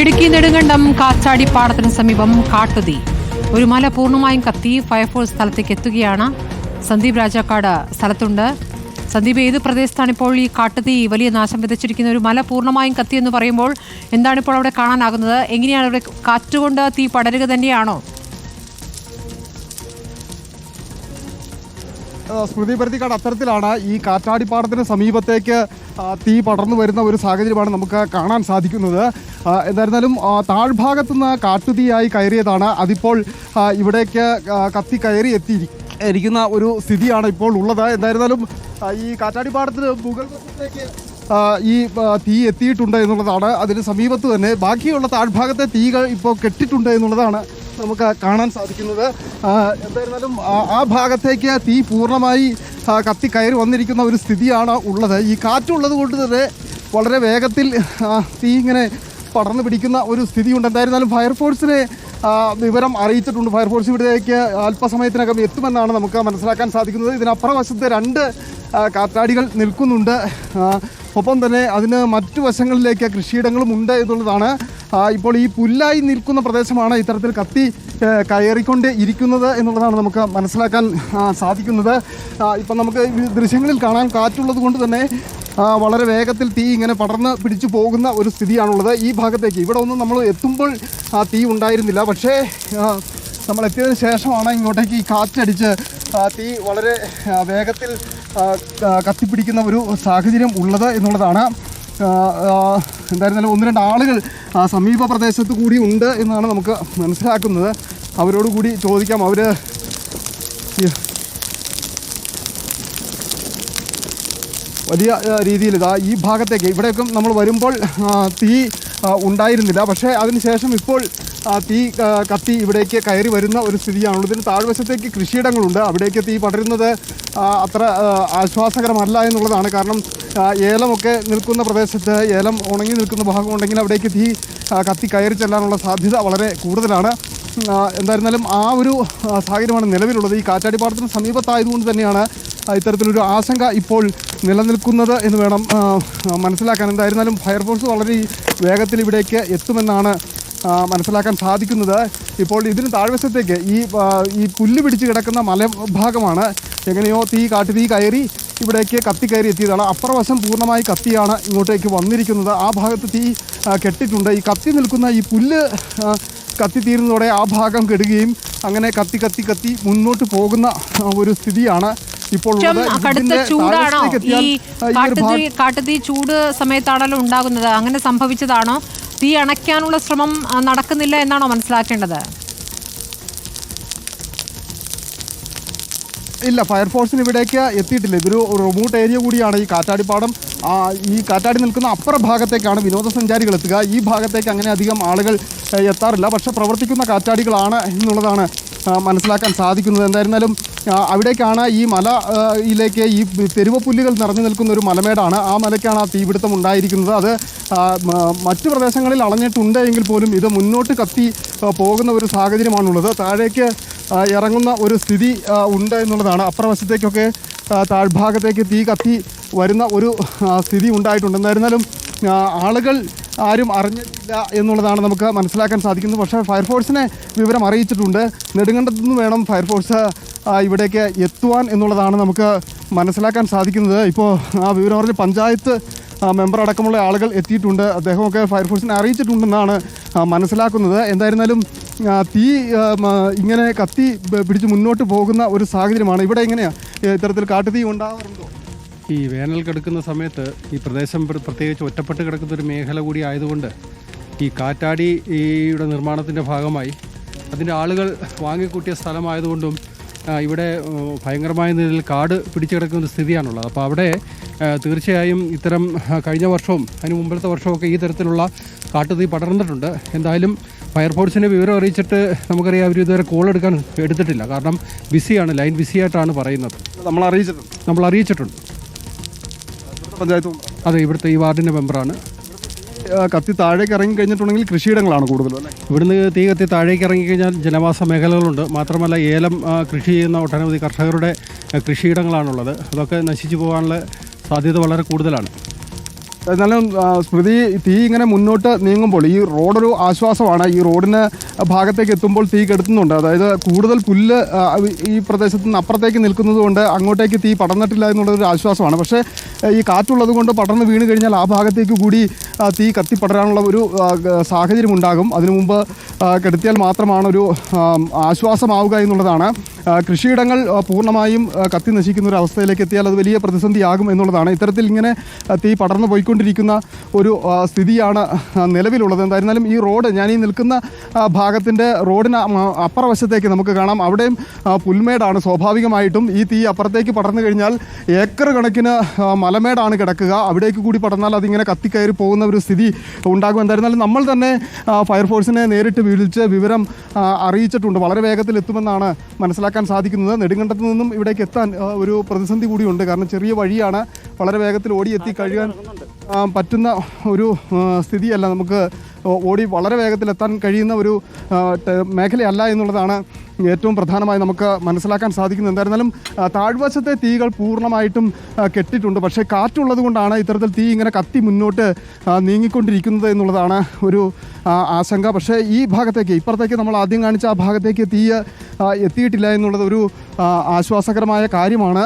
ഇടുക്കി നെടുങ്കണ്ടം കാച്ചാടിപ്പാടത്തിന് സമീപം കാട്ടുതീ. ഒരു മല പൂർണമായും കത്തി ഫയർഫോഴ്സ് സ്ഥലത്തേക്ക് എത്തുകയാണ്. സന്ദീപ് രാജാക്കാട് സ്ഥലത്തുണ്ട്. സന്ദീപ് ഏത് പ്രദേശത്താണ് ഇപ്പോൾ ഈ കാട്ടുതീ വലിയ നാശം വിതച്ചിരിക്കുന്ന ഒരു മല പൂർണമായും കത്തി എന്ന് പറയുമ്പോൾ എന്താണ് ഇപ്പോൾ അവിടെ കാണാനാകുന്നത്? എങ്ങനെയാണ് അവിടെ കാറ്റുകൊണ്ട് തീ പടരുക തന്നെയാണോ? സ്മൃതി പരുത്തിക്കാട് അത്തരത്തിലാണ് ഈ കാറ്റാടിപ്പാടത്തിന് സമീപത്തേക്ക് തീ പടർന്നു വരുന്ന ഒരു സാഹചര്യമാണ് നമുക്ക് കാണാൻ സാധിക്കുന്നത്. എന്തായിരുന്നാലും താഴ്ഭാഗത്തു നിന്ന് കാട്ടുതീയായി കയറിയതാണ്. അതിപ്പോൾ ഇവിടേക്ക് കത്തി കയറി എത്തിയിരിക്കുന്ന ഒരു സ്ഥിതിയാണ് ഇപ്പോൾ ഉള്ളത്. എന്തായിരുന്നാലും ഈ കാറ്റാടിപ്പാടത്തിന് മുകൾ ഈ തീ എത്തിയിട്ടുണ്ട് എന്നുള്ളതാണ്. അതിന് സമീപത്ത് തന്നെ ബാക്കിയുള്ള താഴ്ഭാഗത്തെ തീകൾ ഇപ്പോൾ കെട്ടിട്ടുണ്ട് എന്നുള്ളതാണ് നമുക്ക് കാണാൻ സാധിക്കുന്നത്. എന്തായിരുന്നാലും ആ- ഭാഗത്തേക്ക് തീ പൂർണമായി കത്തി കയറി വന്നിരിക്കുന്ന ഒരു സ്ഥിതിയാണ് ഉള്ളത്. ഈ കാറ്റുള്ളത് കൊണ്ട് തന്നെ വളരെ വേഗത്തിൽ തീ ഇങ്ങനെ പടർന്നു പിടിക്കുന്ന ഒരു സ്ഥിതിയുണ്ട്. എന്തായിരുന്നാലും ഫയർഫോഴ്സിനെ വിവരം അറിയിച്ചിട്ടുണ്ട്. ഫയർഫോഴ്സ് ഇവിടേക്ക് അല്പസമയത്തിനകം എത്തുമെന്നാണ് നമുക്ക് മനസ്സിലാക്കാൻ സാധിക്കുന്നത്. ഇതിനപ്പുറം വശത്ത് രണ്ട് കാറ്റാടികൾ നിൽക്കുന്നുണ്ട്. ഒപ്പം തന്നെ അതിന് മറ്റു വശങ്ങളിലേക്ക് കൃഷിയിടങ്ങളും ഉണ്ട് എന്നുള്ളതാണ്. ഇപ്പോൾ ഈ പുല്ലായി നിൽക്കുന്ന പ്രദേശമാണ് ഇത്തരത്തിൽ കത്തി കയറിക്കൊണ്ട് ഇരിക്കുന്നത് എന്നുള്ളതാണ് നമുക്ക് മനസ്സിലാക്കാൻ സാധിക്കുന്നത്. ഇപ്പം നമുക്ക് ദൃശ്യങ്ങളിൽ കാണാൻ കാറ്റുള്ളത് കൊണ്ട് തന്നെ വളരെ വേഗത്തിൽ തീ ഇങ്ങനെ പടർന്ന് പിടിച്ചു പോകുന്ന ഒരു സ്ഥിതിയാണുള്ളത്. ഈ ഭാഗത്തേക്ക് ഇവിടെ ഒന്നും നമ്മൾ എത്തുമ്പോൾ തീ ഉണ്ടായിരുന്നില്ല. പക്ഷേ നമ്മൾ എത്തിയതിന് ശേഷമാണ് ഇങ്ങോട്ടേക്ക് ഈ കാറ്റടിച്ച് തീ വളരെ വേഗത്തിൽ കത്തിപ്പിടിക്കുന്ന ഒരു സാഹചര്യം ഉള്ളത് എന്നുള്ളതാണ്. എന്തായിരുന്നാലും ഒന്ന് രണ്ട് ആളുകൾ സമീപ പ്രദേശത്ത് കൂടി ഉണ്ട് എന്നാണ് നമുക്ക് മനസ്സിലാക്കുന്നത്. അവരോട് കൂടി ചോദിക്കാം അവർ വലിയ രീതിയിൽ ഇതാ ഈ ഭാഗത്തേക്ക് ഇവിടെയൊക്കെ നമ്മൾ വരുമ്പോൾ തീ ഉണ്ടായിരുന്നില്ല. പക്ഷേ അതിനുശേഷം ഇപ്പോൾ തീ കത്തി ഇവിടേക്ക് കയറി വരുന്ന ഒരു സ്ഥിതിയാണുള്ളത്. ഇതിന് താഴ്വശത്തേക്ക് കൃഷിയിടങ്ങളുണ്ട്. അവിടേക്ക് തീ പടരുന്നത് അത്ര ആശ്വാസകരമല്ല എന്നുള്ളതാണ്. കാരണം ഏലമൊക്കെ നിൽക്കുന്ന പ്രദേശത്ത് ഏലം ഉണങ്ങി നിൽക്കുന്ന ഭാഗം ഉണ്ടെങ്കിൽ അവിടേക്ക് തീ കത്തി കയറി ചെല്ലാനുള്ള സാധ്യത വളരെ കൂടുതലാണ്. എന്തായിരുന്നാലും ആ ഒരു സാഹചര്യമാണ് നിലവിലുള്ളത്. ഈ കാറ്റാടിപ്പാടത്തിന് സമീപത്തായതുകൊണ്ട് തന്നെയാണ് ഇത്തരത്തിലൊരു ആശങ്ക ഇപ്പോൾ നിലനിൽക്കുന്നത് എന്ന് വേണം മനസ്സിലാക്കാൻ. എന്തായിരുന്നാലും ഫയർഫോഴ്സ് വളരെ വേഗത്തിൽ ഇവിടേക്ക് എത്തുമെന്നാണ് മനസ്സിലാക്കാൻ സാധിക്കുന്നത് ഇപ്പോൾ ഇതിന് താഴ്വശത്തേക്ക് ഈ ഈ പുല്ല് പിടിച്ച് കിടക്കുന്ന മലഭാഗമാണ് എങ്ങനെയോ തീ കാട്ടി തീ കയറി ഇവിടേക്ക് കത്തി കയറി എത്തിയതാണ്. അപ്പുറവശം പൂർണമായി കത്തിയാണ് ഇങ്ങോട്ടേക്ക് വന്നിരിക്കുന്നത്. ആ ഭാഗത്ത് തീ കെട്ടിട്ടുണ്ട്. ഈ കത്തി നിൽക്കുന്ന ഈ പുല്ല് കത്തിത്തീരുന്നതോടെ ആ ഭാഗം കെടുകയും അങ്ങനെ കത്തി കത്തി കത്തി മുന്നോട്ട് പോകുന്ന ഒരു സ്ഥിതിയാണ് ഇപ്പോൾ കടുത്ത ചൂടാണോ? ഈ കാട്ടുതീ ചൂട് സമയത്താണല്ലോ ഉണ്ടാകുന്നത്. അങ്ങനെ സംഭവിച്ചതാണോ? തീ അണയ്ക്കാനുള്ള ശ്രമം നടക്കുന്നില്ല എന്നാണോ മനസ്സിലാക്കേണ്ടത്? ഇല്ല ഫയർഫോഴ്സിന് ഇവിടേക്ക് എത്തിയിട്ടില്ല. ഇതൊരു റിമോട്ട് ഏരിയ കൂടിയാണ് ഈ കാറ്റാടിപ്പാടം. ഈ കാറ്റാടി നിൽക്കുന്ന അപ്പുറ ഭാഗത്തേക്കാണ് വിനോദസഞ്ചാരികൾ എത്തുക. ഈ ഭാഗത്തേക്ക് അങ്ങനെ അധികം ആളുകൾ എത്താറില്ല. പക്ഷേ പ്രവർത്തിക്കുന്ന കാറ്റാടികളാണ് എന്നുള്ളതാണ് മനസ്സിലാക്കാൻ സാധിക്കുന്നത്. എന്തായിരുന്നാലും അവിടേക്കാണ് ഈ മല ഇതിലേക്ക് ഈ തെരുവ പുല്ലുകൾ നിറഞ്ഞു നിൽക്കുന്ന ഒരു മലമേടാണ്. ആ മലയ്ക്കാണ് ആ തീപിടുത്തം ഉണ്ടായിരിക്കുന്നത്. അത് മറ്റു പ്രദേശങ്ങളിൽ അളഞ്ഞിട്ടുണ്ട് എങ്കിൽ പോലും ഇത് മുന്നോട്ട് കത്തി പോകുന്ന ഒരു സാഹചര്യമാണുള്ളത്. താഴേക്ക് ഇറങ്ങുന്ന ഒരു സ്ഥിതി ഉണ്ട് എന്നുള്ളതാണ്. അപ്പുറവശത്തേക്കൊക്കെ ആ, താഴ്ഭാഗത്തേക്ക് തീ കത്തി വരുന്ന ഒരു സ്ഥിതി ഉണ്ടായിട്ടുണ്ട്. എന്നായിരുന്നാലും ആളുകൾ ആരും അറിഞ്ഞിട്ടില്ല എന്നുള്ളതാണ് നമുക്ക് മനസ്സിലാക്കാൻ സാധിക്കുന്നത്. പക്ഷേ ഫയർഫോഴ്സിനെ വിവരം അറിയിച്ചിട്ടുണ്ട്. നെടുങ്കണ്ടത്തു നിന്ന് വേണം ഫയർഫോഴ്സ് ഇവിടേക്ക് എത്തുവാൻ എന്നുള്ളതാണ് നമുക്ക് മനസ്സിലാക്കാൻ സാധിക്കുന്നത്. ഇപ്പോൾ ആ വിവരം പറഞ്ഞ് പഞ്ചായത്ത് മെമ്പർ അടക്കമുള്ള ആളുകൾ എത്തിയിട്ടുണ്ട്. അദ്ദേഹമൊക്കെ ഫയർഫോഴ്സിനെ അറിയിച്ചിട്ടുണ്ടെന്നാണ് മനസ്സിലാക്കുന്നത്. എന്തായിരുന്നാലും തീ ഇങ്ങനെ കത്തി പിടിച്ച് മുന്നോട്ട് പോകുന്ന ഒരു സാഹചര്യമാണ്. ഇവിടെ എങ്ങനെയാണ് ഇത്തരത്തിൽ കാട്ടുതീ ഉണ്ടാവാറുണ്ടോ? ഈ വേനൽ കിടക്കുന്ന സമയത്ത് ഈ പ്രദേശം പ്രത്യേകിച്ച് ഒറ്റപ്പെട്ട് കിടക്കുന്ന ഒരു മേഖല കൂടി ആയതുകൊണ്ട് ഈ കാറ്റാടിയുടെ നിർമ്മാണത്തിന്റെ ഭാഗമായി അതിന്റെ ആളുകൾ വാങ്ങിക്കൂട്ടിയ സ്ഥലമായതുകൊണ്ടും ഇവിടെ ഭയങ്കരമായ നിലയിൽ കാട് പിടിച്ചു കിടക്കുന്ന ഒരു സ്ഥിതിയാണുള്ളത്. അപ്പോൾ അവിടെ തീർച്ചയായും ഇത്തരം കഴിഞ്ഞ വർഷവും അതിന് മുമ്പത്തെ വർഷമൊക്കെ ഈ തരത്തിലുള്ള കാട്ടുതീ പടർന്നിട്ടുണ്ട്. എന്തായാലും ഫയർഫോഴ്സിനെ വിവരം അറിയിച്ചിട്ട് നമുക്കറിയാം അവർ ഇതുവരെ കോൾ എടുക്കാൻ എടുത്തിട്ടില്ല. കാരണം ബിസിയാണ് ലൈൻ ബിസിയായിട്ടാണ് പറയുന്നത്. നമ്മൾ അറിയിച്ചിട്ടുണ്ട്. നമ്മൾ അറിയിച്ചിട്ടുണ്ട്. പഞ്ചായത്ത് അതെ ഇവിടുത്തെ ഈ വാർഡിന്റെ മെമ്പറാണ്. കത്തി താഴേക്ക് ഇറങ്ങി കഴിഞ്ഞിട്ടുണ്ടെങ്കിൽ കൃഷിയിടങ്ങളാണ് കൂടുതലും അല്ലേ? ഇവിടുന്ന് തീ കത്തി താഴേക്ക് ഇറങ്ങിക്കഴിഞ്ഞാൽ ജനവാസ മേഖലകളുണ്ട്. മാത്രമല്ല ഏലം കൃഷി ചെയ്യുന്ന ഒട്ടനവധി കർഷകരുടെ കൃഷിയിടങ്ങളാണുള്ളത്. അതൊക്കെ നശിച്ചു പോകാനുള്ള സാധ്യത വളരെ കൂടുതലാണ്. എന്നാലും സ്മൃതി തീ ഇങ്ങനെ മുന്നോട്ട് നീങ്ങുമ്പോൾ ഈ റോഡൊരു ആശ്വാസമാണ്. ഈ റോഡിന് ഭാഗത്തേക്ക് എത്തുമ്പോൾ തീ കെടുത്തുന്നുണ്ട്. അതായത് കൂടുതൽ പുല്ല് ഈ പ്രദേശത്ത് നിന്ന് അപ്പുറത്തേക്ക് നിൽക്കുന്നതുകൊണ്ട് അങ്ങോട്ടേക്ക് തീ പടർന്നിട്ടില്ല എന്നുള്ളൊരു ആശ്വാസമാണ്. പക്ഷേ ഈ കാറ്റുള്ളത് കൊണ്ട് പടർന്ന് വീണ് കഴിഞ്ഞാൽ ആ ഭാഗത്തേക്ക് കൂടി തീ കത്തിപ്പടരാനുള്ള ഒരു സാഹചര്യം ഉണ്ടാകും. അതിനു മുമ്പ് കെടുത്തിയാൽ മാത്രമാണ് ഒരു ആശ്വാസമാവുക എന്നുള്ളതാണ്. കൃഷിയിടങ്ങൾ പൂർണമായും കത്തി നശിക്കുന്ന ഒരു അവസ്ഥയിലേക്ക് എത്തിയാൽ അത് വലിയ പ്രതിസന്ധിയാകും എന്നുള്ളതാണ്. ഇത്തരത്തിൽ ഇങ്ങനെ തീ പടർന്നു പോയിക്കൊണ്ടിരിക്കുന്ന ഒരു സ്ഥിതിയാണ് നിലവിലുള്ളത്. എന്തായിരുന്നാലും ഈ റോഡ് ഞാൻ ഈ നിൽക്കുന്ന ഭാഗത്തിന്റെ റോഡിന് അപ്പുറവശത്തേക്ക് നമുക്ക് കാണാം. അവിടെയും പുൽമേടാണ്. സ്വാഭാവികമായിട്ടും ഈ തീ അപ്പുറത്തേക്ക് പടർന്നു കഴിഞ്ഞാൽ ഏക്കർ കണക്കിന് മലമേടാണ് കിടക്കുക. അവിടേക്ക് കൂടി പടർന്നാൽ അതിങ്ങനെ കത്തിക്കയറി പോകുന്ന ഒരു സ്ഥിതി ഉണ്ടാകും. എന്തായിരുന്നാലും നമ്മൾ തന്നെ ഫയർഫോഴ്സിനെ നേരിട്ട് വിളിച്ച് വിവരം അറിയിച്ചിട്ടുണ്ട്. വളരെ വേഗത്തിൽ എത്തുമെന്നാണ് മനസ്സിലാക്കാൻ സാധിക്കുന്നത്. നെടുങ്കണ്ടത്ത് നിന്നും ഇവിടേക്ക് എത്താൻ ഒരു പ്രതിസന്ധി കൂടിയുണ്ട്. കാരണം ചെറിയ വഴിയാണ് വളരെ വേഗത്തിൽ ഓടിയെത്തി കഴിയാൻ ആ, പറ്റുന്ന ഒരു സ്ഥിതിയല്ല. നമുക്ക് ഓടി വളരെ വേഗത്തിൽ എത്താൻ കഴിയുന്ന ഒരു മേഖലയല്ല എന്നുള്ളതാണ് ഏറ്റവും പ്രധാനമായി നമുക്ക് മനസ്സിലാക്കാൻ സാധിക്കുന്നത്. എന്തായിരുന്നാലും താഴ്വശത്തെ തീകൾ പൂർണമായിട്ടും കെട്ടിട്ടുണ്ട് പക്ഷേ കാറ്റുള്ളത് കൊണ്ടാണ് ഇത്തരത്തിൽ തീ ഇങ്ങനെ കത്തി മുന്നോട്ട് നീങ്ങിക്കൊണ്ടിരിക്കുന്നത് എന്നുള്ളതാണ് ഒരു ആശങ്ക. പക്ഷേ ഈ ഭാഗത്തേക്ക് ഇപ്പുറത്തേക്ക് നമ്മൾ ആദ്യം കാണിച്ച ആ ഭാഗത്തേക്ക് തീ എത്തിയിട്ടില്ല എന്നുള്ളത് ഒരു ആശ്വാസകരമായ കാര്യമാണ്.